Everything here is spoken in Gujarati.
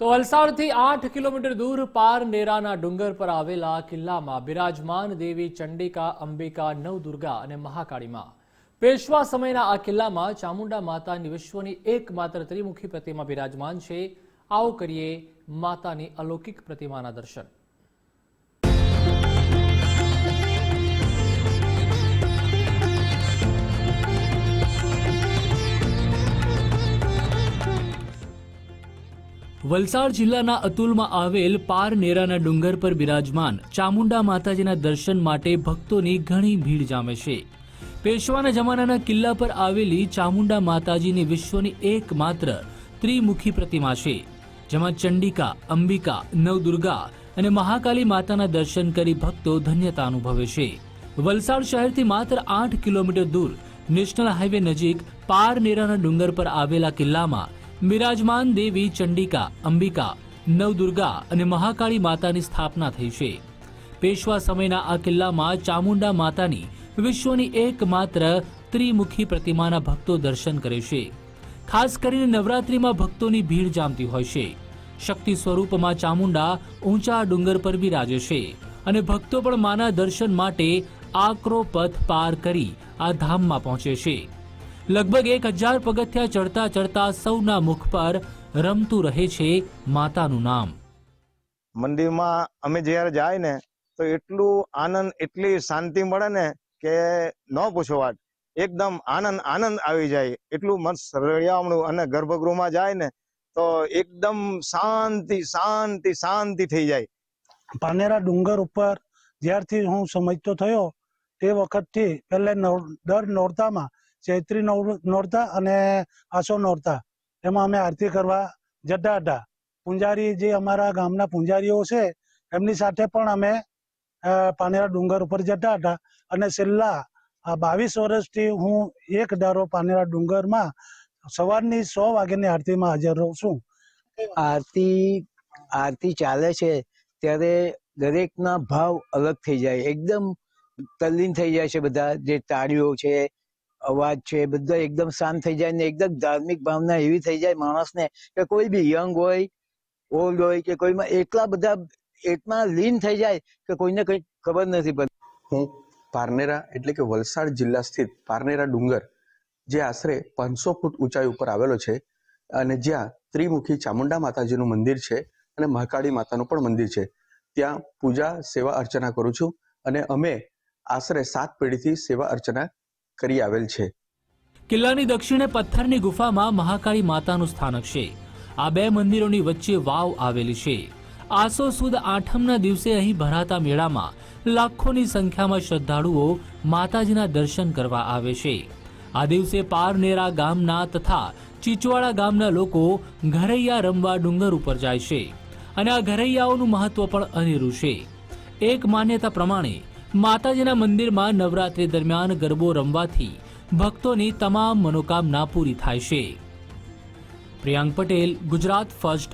તો વલસાડથી આઠ કિલોમીટર દૂર પાર નેરાના ડુંગર પર આવેલા કિલ્લામાં બિરાજમાન દેવી ચંડિકા, અંબિકા, નવદુર્ગા અને મહાકાળીમાં. પેશવા સમયના આ કિલ્લામાં ચામુંડા માતાની વિશ્વની એકમાત્ર ત્રિમુખી પ્રતિમા બિરાજમાન છે. આવો કરીએ માતાની અલૌકિક પ્રતિમાના દર્શન. વલસાડ જિલ્લાના અતુલમાં આવેલ પારનેરાના ડુંગર પર બિરાજમાન ચામુંડા માતાજીના દર્શન માટે ભક્તોની ઘણી ભીડ જામે છે. પેશવાના જમાનાના કિલ્લા પર આવેલી ચામુંડા માતાજીની વિશ્વની એકમાત્ર ત્રિમુખી પ્રતિમા છે. જેમાં ચંડિકા, અંબિકા, નવદુર્ગા અને મહાકાલી માતાના દર્શન કરી ભક્તો ધન્યતા અનુભવે છે. વલસાડ શહેરથી માત્ર આઠ કિલોમીટર દૂર નેશનલ હાઈવે નજીક પારનેરાના ડુંગર પર આવેલા કિલ્લામાં બિરાજમાન દેવી ચંડિકા, અંબિકા, નવદુર્ગા અને મહાકાળી માતાની સ્થાપના થઈ છે. પેશવા સમયના આ કિલ્લામાં ચામુંડા માતાની વિશ્વની એકમાત્ર ત્રિમુખી પ્રતિમાના ભક્તો દર્શન કરે છે. ખાસ કરીને નવરાત્રિમાં ભક્તોની ભીડ જામતી હોય છે. શક્તિ સ્વરૂપમાં ચામુંડા ઊંચા ડુંગર પર બિરાજે છે અને ભક્તો પણ માના દર્શન માટે આકરો પથ પાર કરી આ ધામમાં પહોંચે છે. લગભગ એક હજાર પગથિયા ચડતા ચડતા સૌના મુખ પર રમતું રહે છે માતાનું નામ. મંદિરમાં અમે જ્યારે જાય ને તો એટલું આનંદ એટલી શાંતિ મળે ને કે ન પૂછો વાત. એકદમ આનંદ આનંદ આવી જાય. એટલું મસ્ત રળિયામણું અને ગર્ભગૃહમાં જાય ને તો એકદમ શાંતિ શાંતિ શાંતિ થઈ જાય. પાનેરા ડુંગર ઉપર જ્યારથી હું સમજતો થયો તે વખતથી પહેલા દર નોરતામાં ચૈત્રી નોરતા અને આસો નોરતા. એમાં અમે આરતી કરવા જતા હતા. પૂંજારી જે અમારા ગામના પૂંજારીઓ છે, એમની સાથે પણ અમે પાનેરા ડુંગર ઉપર જતા હતા. અને છેલ્લા બાવીસ વર્ષથી હું એક ધારો પાનેરા ડુંગરમાં સવારની સો વાગ્યાની આરતીમાં હાજર રહું છું. આરતી આરતી ચાલે છે, ત્યારે દરેકના ભાવ અલગ થઈ જાય. એકદમ તલ્લીન થઈ જાય છે બધા જે તાળીઓ છે અવાજ છે, બધા એકદમ શાંત થઈ જાય ને એકદમ ધાર્મિક ભાવના એવી થઈ જાય માણસને કે કોઈ બી યંગ હોય, ઓલ્ડ હોય કે કોઈમાં એટલા બધા એટલા લીન થઈ જાય કે કોઈને કઈ ખબર નથી પડતી હું પારનેરા એટલે કે વલસાડ જિલ્લા સ્થિત પારનેરા ડુંગર, જે આશરે પાંચસો ફૂટ ઊંચાઈ ઉપર આવેલો છે અને જ્યાં ત્રિમુખી ચામુંડા માતાજીનું મંદિર છે અને મહાકાળી માતાનું પણ મંદિર છે. ત્યાં પૂજા, સેવા અર્ચના કરું છું અને અમે આશરે સાત પેઢીથી સેવા અર્ચના કરી આવેલ છે. કિલ્લાની દક્ષિણે પથ્થરની ગુફામાં મહાકાળી માતાનું સ્થાનક છે. આ બે મંદિરોની વચ્ચે વાવ આવેલી છે. આસો સુદ આઠમના દિવસે અહીં ભરાતા મેળામાં લાખોની સંખ્યામાં શ્રદ્ધાળુઓ માતાજીના દર્શન કરવા આવે છે. આ દિવસે પારનેરા ગામના તથા ચીચવાડા ગામના લોકો ઘરૈયા રમવા ડુંગર ઉપર જાય છે. અને આ ઘરૈયાઓનું મહત્વ પણ અનેરું છે. એક માન્યતા પ્રમાણે માતાજીના મંદિરમાં નવરાત્રી દરમિયાન ગરબો રમવાથી ભક્તોની તમામ મનોકામના પૂરી થાય છે. પ્રિયાંક પટેલ, ગુજરાત ફર્સ્ટ